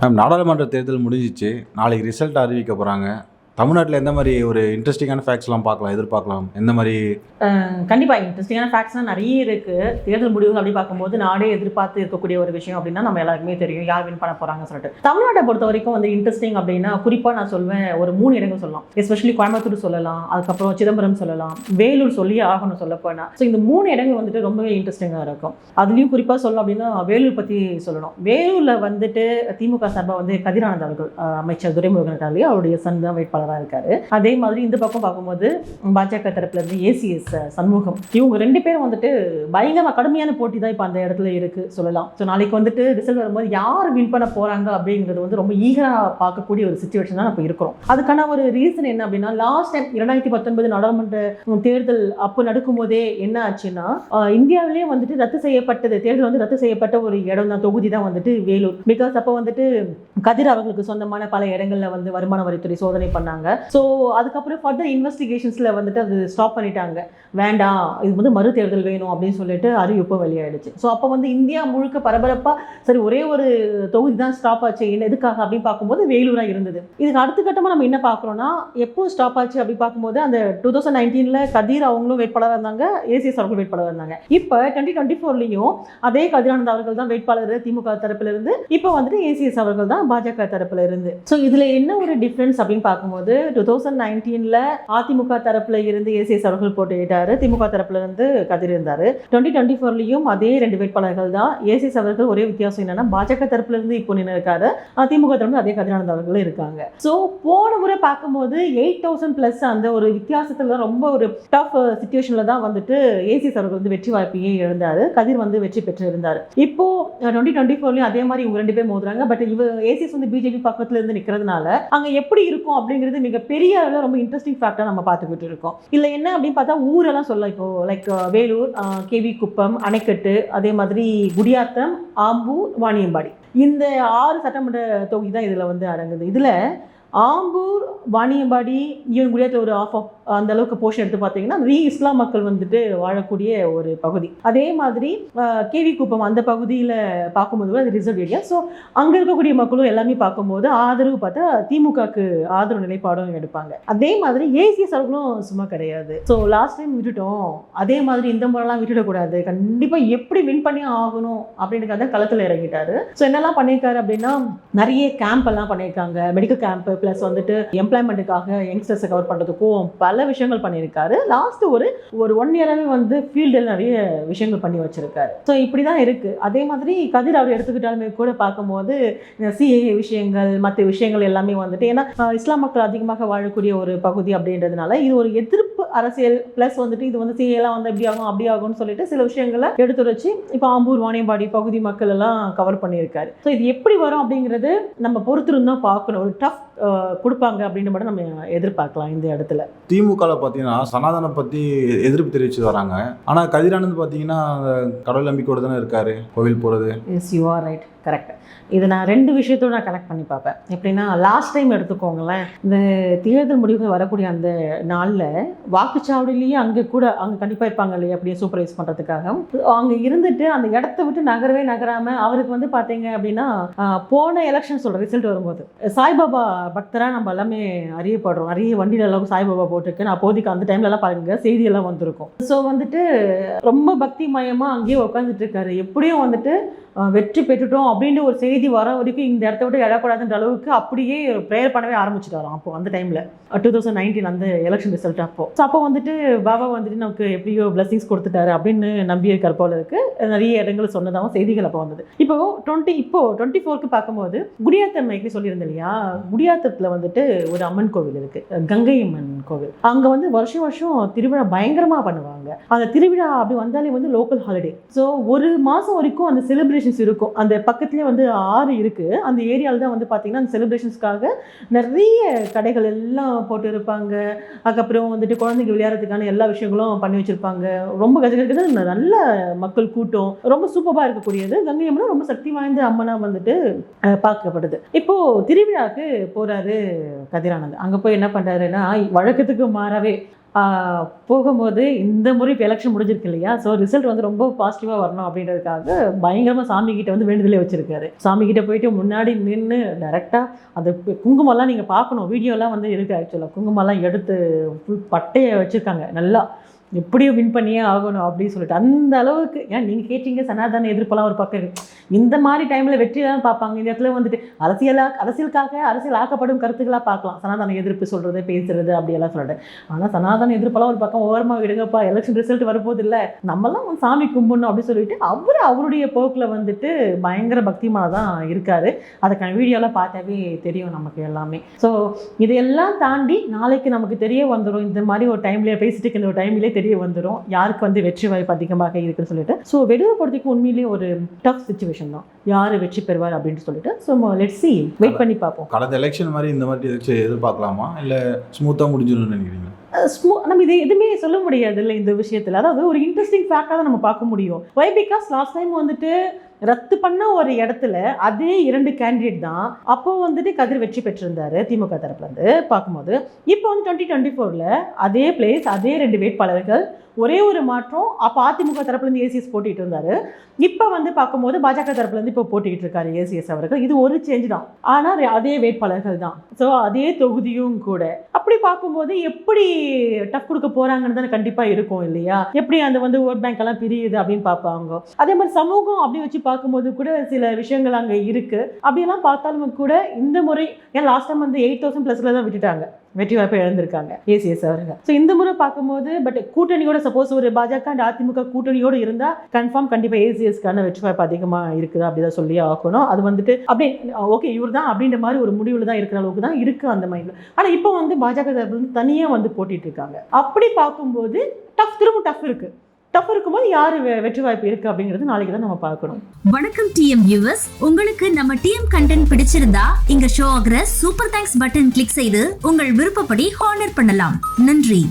Ma'am நாடாளுமன்ற தேர்தல் முடிஞ்சிச்சு. நாளைக்கு ரிசல்ட் அறிவிக்க போகிறாங்க தமிழ்நாட்டில் எந்த மாதிரி ஒரு இன்ட்ரெஸ்டிங்கான ஃபேக்ட்ஸ்லாம் பார்க்கலாம் எதிர்பார்க்கலாம்? எந்த மாதிரி கண்டிப்பாக இன்ட்ரெஸ்டிங்கான ஃபேக்ட்ஸ்லாம் நிறைய இருக்குது தேர்தல் முடிவுகள் அப்படி பார்க்கும்போது நாடே எதிர்பார்த்து இருக்கக்கூடிய ஒரு விஷயம் அப்படின்னா நம்ம எல்லாருக்குமே தெரியும். யார் வின் பண்ண போகிறாங்கன்னு சொல்லிட்டு. தமிழ்நாட்டை பொறுத்த வரைக்கும் வந்து இன்ட்ரெஸ்டிங் அப்படின்னா குறிப்பாக நான் சொல்வேன் ஒரு மூணு இடங்கள் சொல்லலாம். எஸ்பெஷலி கோயம்புத்தூர் சொல்லலாம் அதுக்கப்புறம் சிதம்பரம் சொல்லலாம் வேலூர் சொல்லி ஆகணும் சொல்ல போனால் ஸோ இந்த மூணு இடங்கள் வந்துட்டு ரொம்பவே இன்ட்ரெஸ்டிங்காக இருக்கும். அதுலேயும் குறிப்பாக சொல்லணும் அப்படின்னா வேலூர் பற்றி சொல்லணும். வேலூரில் வந்துட்டு திமுக சார்பாக வந்து கதிரானந்த் அவர்கள் அமைச்சர் துரைமுருகன் அவருடைய சன் தான் தான் இருக்காரு. அதே மாதிரி இந்த பக்கம் பார்க்கும்போது பாஜக தரப்புல இருந்து ஏசிஎஸ் சண்முகம் இவங்க ரெண்டு பேரும் வந்துட்டு பயங்கரமாக கடுமையான போட்டி தான் இப்போ அந்த இடத்துல இருக்கு சொல்லலாம். ஸோ நாளைக்கு வந்துட்டு ரிசல்ட் வரும்போது யார் வின் பண்ண போறாங்க அப்படிங்கிறது வந்து ரொம்ப ஈகராக பார்க்கக்கூடிய ஒரு சுச்சுவேஷன் தான் இப்போ இருக்கிறோம். அதுக்கான ஒரு ரீசன் என்ன அப்படின்னா லாஸ்ட் டைம் இரண்டாயிரத்தி பத்தொன்பது நாடாளுமன்ற தேர்தல் அப்போ நடக்கும்போதே என்ன ஆச்சுன்னா இந்தியாவிலேயே வந்துட்டு ரத்து செய்யப்பட்டது தேர்தல் வந்து ரத்து செய்யப்பட்ட ஒரு இடம் தான் தொகுதி தான் வந்துட்டு வேலூர். பிகாஸ் அப்போ வந்துட்டு கதிர் அவர்களுக்கு சொந்தமான பல இடங்கள்ல வந்து வருமான வரித்துறை சோதனை பண்ணாங்க ஸோ அதுக்கப்புறம் ஃபர்தர் இன்வெஸ்டிகேஷன்ஸில் வந்துட்டு அது ஸ்டாப் பண்ணிட்டாங்க. வேண்டாம் இது வந்து மறு தேர்தல் வேணும் அப்படின்னு சொல்லிட்டு அறிவிப்பு வெளியாயிடுச்சு. ஸோ அப்போ வந்து இந்தியா முழுக்க பரபரப்பாக சரி ஒரே ஒரு தொகுதி தான் ஸ்டாப் ஆச்சு. என்ன எதுக்காக அப்படின்னு பார்க்கும்போது வேலூராக இருந்தது. இதுக்கு அடுத்த கட்டமாக நம்ம என்ன பார்க்குறோம்னா எப்போ ஸ்டாப் ஆச்சு அப்படி பார்க்கும்போது அந்த டூ தௌசண்ட் நைன்டீனில் கதிர் அவங்களும் வேட்பாளராக இருந்தாங்க ஏசிஎஸ் அவர்களும் வேட்பாளராக இருந்தாங்க. இப்போ டுவெண்ட்டி டுவெண்ட்டி ஃபோர்லேயும் அதே கதிரானந்த் அவர்கள் தான் வேட்பாளர் திமுக தரப்புல இருந்து இப்போ வந்துட்டு ஏசிஎஸ் அவர்கள் தான் பாஜக தரப்பிலிருந்து ஸோ இதில் என்ன ஒரு டிஃப்ரென்ஸ் அப்படின்னு பார்க்கும்போது டூ தௌசண்ட் நைன்டீனில் அதிமுக தரப்பில் இருந்து ஏசிஎஸ் அவர்கள் போட்டியிட்டார். திமுக தரப்புல இருந்து கதிர் இருந்தார். டுவெண்ட்டி டுவெண்ட்டி ஃபோர்லேயும் அதே ரெண்டு வேட்பாளர்கள் தான் ஏசிஎஸ் அவர்கள் ஒரே வித்தியாசம் என்னன்னா பாஜக தரப்புல இருந்து இப்போ நின்று இருக்காரு. அதிமுக தரப்புல அதே கதிரானந்த் அவர்களும் இருக்காங்க. ஸோ போன முறை பார்க்கும்போது எயிட் தௌசண்ட் ப்ளஸ் அந்த ஒரு வித்தியாசத்தில் ரொம்ப ஒரு டஃப் சுச்சுவேஷனில் uh, தான் வந்துட்டு ஏசிஎஸ் அவர்கள் வந்து வெற்றி வாய்ப்பையே இருந்தார் கதிர் வந்து வெற்றி பெற்று இருந்தார் இப்போ டுவெண்ட்டி டுவெண்ட்டி ஃபோர்லேயும் அதே மாதிரி இவங்க ரெண்டு பேர் மோதுறாங்க. பட் இவ ஏசிஎஸ் வந்து பிஜேபி பக்கத்துல இருந்து நிற்கிறதுனால அங்கே எப்படி இருக்கும் அப்படிங்கிறது மிக பெரிய அளவில் ரொம்ப இன்ட்ரெஸ்டிங் ஃபேக்டா நம்ம பார்த்துக்கிட்டு இருக்கோம். இல்ல என்ன அப்படின்னு பார்த்தா ஊரெல்லாம் சொல்லலாம். இப்போ லைக் வேலூர் கேவி குப்பம் அணைக்கட்டு அதே மாதிரி குடியாத்தம் ஆம்பூர் வாணியம்பாடி. இந்த ஆறு சட்டமன்ற தொகுதி தான் இதுல வந்து அடங்குது. இதுல ஆம்பூர் வாணியம்பாடி ஈவன் ஒரு ஆஃப் ஆஃப் அந்த அளவுக்கு போர்ஷன் எடுத்து பார்த்தீங்கன்னா ரீ இஸ்லாம் மக்கள் வந்துட்டு வாழக்கூடிய ஒரு பகுதி. அதே மாதிரி கேவி குப்பம் அந்த பகுதியில் பார்க்கும்போது கூட அது ரிசர்வ் ஏரியா ஸோ அங்கே இருக்கக்கூடிய மக்களும் எல்லாமே பார்க்கும்போது ஆதரவு பார்த்தா திமுகக்கு ஆதரவு நிலைப்பாடும் எடுப்பாங்க. அதே மாதிரி ஏசிஎஸ் அவர்களும் சும்மா கிடையாது. ஸோ லாஸ்ட் டைம் விட்டுட்டோம். அதே மாதிரி இந்த முறைலாம் விட்டுடக்கூடாது. கண்டிப்பாக எப்படி வின் பண்ணி ஆகணும் அப்படின்றத களத்தில் இறங்கிட்டாரு. ஸோ என்னெல்லாம் பண்ணியிருக்காரு அப்படின்னா நிறைய கேம்ப் எல்லாம் பண்ணியிருக்காங்க. மெடிக்கல் கேம்ப் ப்ளஸ் வந்துட்டு எம்ப்ளாய்மெண்ட்டுக்காக யங்ஸ்டர்ஸை கவர் பண்ணுறதுக்கும் பல விஷயங்கள் பண்ணியிருக்காரு. லாஸ்ட் ஒரு ஒரு ஒன் இயராகவே வந்து ஃபீல்டில் நிறைய விஷயங்கள் பண்ணி வச்சிருக்காரு. ஸோ இப்படி தான் இருக்குது அதே மாதிரி கதிர் அவர் எடுத்துக்கிட்டாலுமே கூட பார்க்கும்போது சிஏஏ விஷயங்கள் மற்ற விஷயங்கள் எல்லாமே வந்துட்டு ஏன்னா இஸ்லாம் மக்கள் அதிகமாக வாழக்கூடிய ஒரு பகுதி அப்படின்றதுனால இது ஒரு எதிர்ப்பு அரசியல் ப்ளஸ் வந்துட்டு இது வந்து சிஏலாம் வந்து எப்படி ஆகும் அப்படி ஆகும்னு சொல்லிட்டு சில விஷயங்களை எடுத்துரைச்சி இப்போ ஆம்பூர் வாணியம்பாடி பகுதி மக்கள் எல்லாம் கவர் பண்ணியிருக்காரு. ஸோ இது எப்படி வரும் அப்படிங்கிறது நம்ம பொறுத்திருந்தான் பார்க்கணும். ஒரு டஃப் கொடுப்பாங்க அப்படின்னு மட்டும் நம்ம எதிர்பார்க்கலாம் இந்த இடத்துல. திமுகவில் பார்த்தீங்கன்னா சனாதனம் பற்றி எதிர்ப்பு தெரிவிச்சு வராங்க. ஆனால் கதிரானந்த் பார்த்தீங்கன்னா கடவுள் நம்பிக்கையோடு தானே இருக்காரு. கோவில் போகிறது yes you are right correct இது நான் ரெண்டு விஷயத்தோட நான் கனெக்ட் பண்ணி பார்ப்பேன். எப்படின்னா லாஸ்ட் டைம் எடுத்துக்கோங்களேன் இந்த தேர்தல் முடிவுகள் வரக்கூடிய அந்த நாளில் வாக்குச்சாவடியிலேயே அங்கே கூட அங்கே கண்டிப்பாக இருப்பாங்க இல்லையா அப்படியே சூப்பர்வைஸ் பண்ணுறதுக்காக அங்கே இருந்துட்டு அந்த இடத்த விட்டு நகரவே நகராமல் அவருக்கு வந்து பார்த்தீங்க அப்படின்னா போன எலெக்ஷன் சொல்கிற ரிசல்ட் வரும்போது சாய்பாபா பக்தராக நம்ம எல்லாமே அறியப்படுறோம். நிறைய வண்டியில் எல்லாம் சாய்பாபா போட்டிருக்கு. நான் அப்போதைக்கு அந்த டைம்லலாம் பாருங்க செய்தியெல்லாம் வந்திருக்கும். ஸோ வந்துட்டு ரொம்ப பக்தி மயமாக அங்கேயே உட்காந்துட்டு இருக்காரு. எப்படியும் வந்துட்டு வெற்றி பெற்றுட்டோம் அப்படின்ற ஒரு செய்தி வர வரைக்கும் இந்த இடத்த விட்டு எழக்கூடாதுன்ற அளவுக்கு அப்படியே ப்ரேயர் பண்ணவே ஆரம்பிச்சிட்டாராம் அப்போ அந்த டைமில் டூ தௌசண்ட் நைன்டீன் அந்த எலெக்ஷன் ரிசல்ட் அப்போ. ஸோ அப்போ வந்துட்டு பாபா வந்துட்டு நமக்கு எப்படியோ பிளஸிங்ஸ் கொடுத்துட்டாரு அப்படின்னு நம்பி இருக்கார் போல இருக்கு. நிறைய இடங்கள் சொன்னதாகவும் செய்திகள் அப்போ வந்தது. இப்போ டுவெண்ட்டி இப்போ டுவெண்ட்டி ஃபோருக்கு பார்க்கும்போது குடியாத்தம் எப்படி சொல்லியிருந்தேன் இல்லையா? குடியாத்தத்தில் வந்துட்டு ஒரு அம்மன் கோவில் இருக்கு. கங்கை அம்மன் கோவில். அங்கே வந்து வருஷம் வருஷம் திருவிழா பயங்கரமாக பண்ணுவாங்க. அந்த திருவிழா அப்படி வந்தாலே வந்து லோக்கல் ஹாலிடே ஸோ ஒரு மாதம் வரைக்கும் அந்த செலிப்ரேஷன்ஸ் இருக்கும். அந்த பக்கத்துலேயே வந்து ஆறு இருக்குது அந்த ஏரியாவில் தான் வந்து பார்த்தீங்கன்னா அந்த செலிப்ரேஷன்ஸ்க்காக நிறைய கடைகள் எல்லாம் போட்டு இருப்பாங்க அதுக்கப்புறம் வந்துட்டு குழந்தைங்க விளையாடுறதுக்கான எல்லா விஷயங்களும் பண்ணி வச்சுருப்பாங்க. ரொம்ப கஜகிறது நல்ல மக்கள் கூட்டம். ரொம்ப சூப்பராக இருக்கக்கூடியது. கங்கை அம்மனும் ரொம்ப சக்தி வாய்ந்த அம்மனாக வந்துட்டு பார்க்கப்படுது. இப்போது திருவிழாவுக்கு போகிறாரு கதிரானந்த். அங்கே போய் என்ன பண்ணுறாருன்னா வழக்கத்துக்கு மாறவே போகும்போது இந்த முறை இப்போ எலெக்ஷன் முடிஞ்சிருக்கு இல்லையா? ஸோ ரிசல்ட் வந்து ரொம்ப பாசிட்டிவாக வரணும் அப்படின்றதுக்காக பயங்கரமாக சாமி கிட்ட வந்து வேண்டுதலே வச்சுருக்காரு. சாமி கிட்ட போயிட்டு முன்னாடி நின்று டேரெக்டாக அந்த குங்குமம்லாம் நீங்கள் பார்க்கணும். வீடியோலாம் வந்து இருக்குது ஆக்சுவலாக குங்குமம்லாம் எடுத்து ஃபுல் பட்டையை வச்சுருக்காங்க. நல்லா எப்படியும் வின் பண்ணியே ஆகணும் அப்படின்னு சொல்லிட்டு. அந்த அளவுக்கு ஏன் நீங்கள் கேட்டீங்க சனாதன எதிர்ப்பெல்லாம் ஒரு பக்கம் இந்த மாதிரி டைமில் வெற்றி தான் பார்ப்பாங்க. இந்த இடத்துல வந்துட்டு அரசியலாக அரசியலுக்காக அரசியல் ஆக்கப்படும் கருத்துக்களாக பார்க்கலாம். சனாதன எதிர்ப்பு சொல்கிறது பேசுறது அப்படியெல்லாம் சொல்லிட்டு. ஆனால் சனாதன எதிர்ப்பெல்லாம் ஒரு பக்கம் ஓரமாக விடுங்கப்பா எலெக்ஷன் ரிசல்ட் வரப்போது இல்லை. நம்மலாம் வந்து சாமி கும்பிடணும் அப்படின்னு சொல்லிட்டு அவர் அவருடைய போக்கில் வந்துட்டு பயங்கர பக்திமாக தான் இருக்கார் அதுக்கான வீடியோலாம் பார்த்தாவே தெரியும் நமக்கு எல்லாமே. ஸோ இதையெல்லாம் தாண்டி நாளைக்கு நமக்கு தெரிய வந்துடும் இந்த மாதிரி ஒரு டைம்லேயே பேசிட்டு இந்த ஒரு டைம்லேயே தெரிய வந்துடும் யாருக்கு வந்து வெற்றி வாய்ப்பு அதிகமாக இருக்குன்னு சொல்லிட்டு. ஸோ வெடிவை பொறுத்தவரைக்கும் உண்மையிலேயே ஒரு டஃப் சுச்சுவேஷன் தான். யார் வெற்றி பெறுவார் அப்படின்னு சொல்லிட்டு. ஸோ லெட் சி வெயிட் பண்ணி பார்ப்போம். கடந்த எலெக்ஷன் மாதிரி இந்த மாதிரி எதிர்பார்க்கலாமா? இல்லை ஸ்மூத்தாக முடிஞ்சிடும்னு நினைக்கிறீங்க ஸ்மூ நம்ம இது எதுவுமே சொல்ல முடியாது இல்லை இந்த விஷயத்தில். அதாவது ஒரு இன்ட்ரெஸ்டிங் ஃபேக்டாக தான் நம்ம பார்க்க முடியும். வை பிகாஸ் லாஸ்ட் டைம் வந்துட்டு ரத்து பண்ண ஒரு இடத்துல அதே இரண்டு கேண்டிடேட் தான் அப்போ வந்துட்டு கதிர் வெற்றி பெற்றிருந்தாரு திமுக தரப்புல இருந்து பார்க்கும்போது. இப்போ வந்து டுவெண்ட்டி டுவெண்ட்டி ஃபோரில் அதே பிளேஸ் அதே ரெண்டு வேட்பாளர்கள் ஒரே ஒரு மாற்றம் அப்போ அதிமுக தரப்புலேருந்து ஏசிஎஸ் போட்டிட்டு இருந்தார். இப்போ வந்து பார்க்கும்போது பாஜக தரப்புலேருந்து இப்போ போட்டிகிட்டு இருக்காரு ஏசிஎஸ் அவர்கள். இது ஒரு சேஞ்ச் தான். ஆனால் அதே வேட்பாளர்கள் தான். ஸோ அதே தொகுதியும் கூட. அப்படி பார்க்கும்போது எப்படி டஃப் கொடுக்க போறாங்கன்னு தானே கண்டிப்பா இருக்கும் இல்லையா? எப்படி அந்த வந்து ஓட் பேங்க் எல்லாம் பிரியுது அப்படின்னு பார்ப்பாங்க அதே மாதிரி சமூகம் அப்படி வச்சு பார்க்கும்போது கூட சில விஷயங்கள் அங்கே இருக்கு. அப்படியெல்லாம் பார்த்தாலும் கூட இந்த முறை ஏன் லாஸ்ட் டைம் வந்து எயிட் தௌசண்ட் பிளஸ்ல தான் விட்டுட்டாங்க. வெற்றி வாய்ப்பை இழந்திருக்காங்க. ஏசிஎஸ் அவர்கள். ஸோ இந்த முறை பார்க்கும்போது பட் கூட்டணியோட சப்போஸ் ஒரு பாஜக அண்ட் அதிமுக கூட்டணியோடு இருந்தால் கன்ஃபார்ம் கண்டிப்பாக ஏசிஎஸ்க்கான வெற்றி வாய்ப்பு அதிகமாக இருக்குது அப்படிதான் சொல்லி ஆகணும். அது வந்துட்டு அப்படியே ஓகே இவர் தான் அப்படின்ற மாதிரி ஒரு முடிவில் தான் இருக்கிற அளவுக்கு தான் இருக்குது அந்த மைண்டில் ஆனால் இப்போ வந்து பாஜக தரப்புல தனியாக வந்து போட்டிட்டு இருக்காங்க. அப்படி பார்க்கும்போது டஃப் திரும்ப டஃப் இருக்குது டஃப் இருக்கும்போது யார் வெற்றி வாய்ப்பு இருக்கு அப்படிங்கிறது நாளைக்கு தான் நம்ம பார்க்கணும். வணக்கம் டிஎம் வியூவர்ஸ் உங்களுக்கு நம்ம டிஎம் கண்டென்ட் பிடிச்சிருந்தா இங்க ஷோ ஆகிற சூப்பர் தேங்க்ஸ் பட்டன் கிளிக் செய்து உங்கள் விருப்பப்படி ஹானர் பண்ணலாம். நன்றி.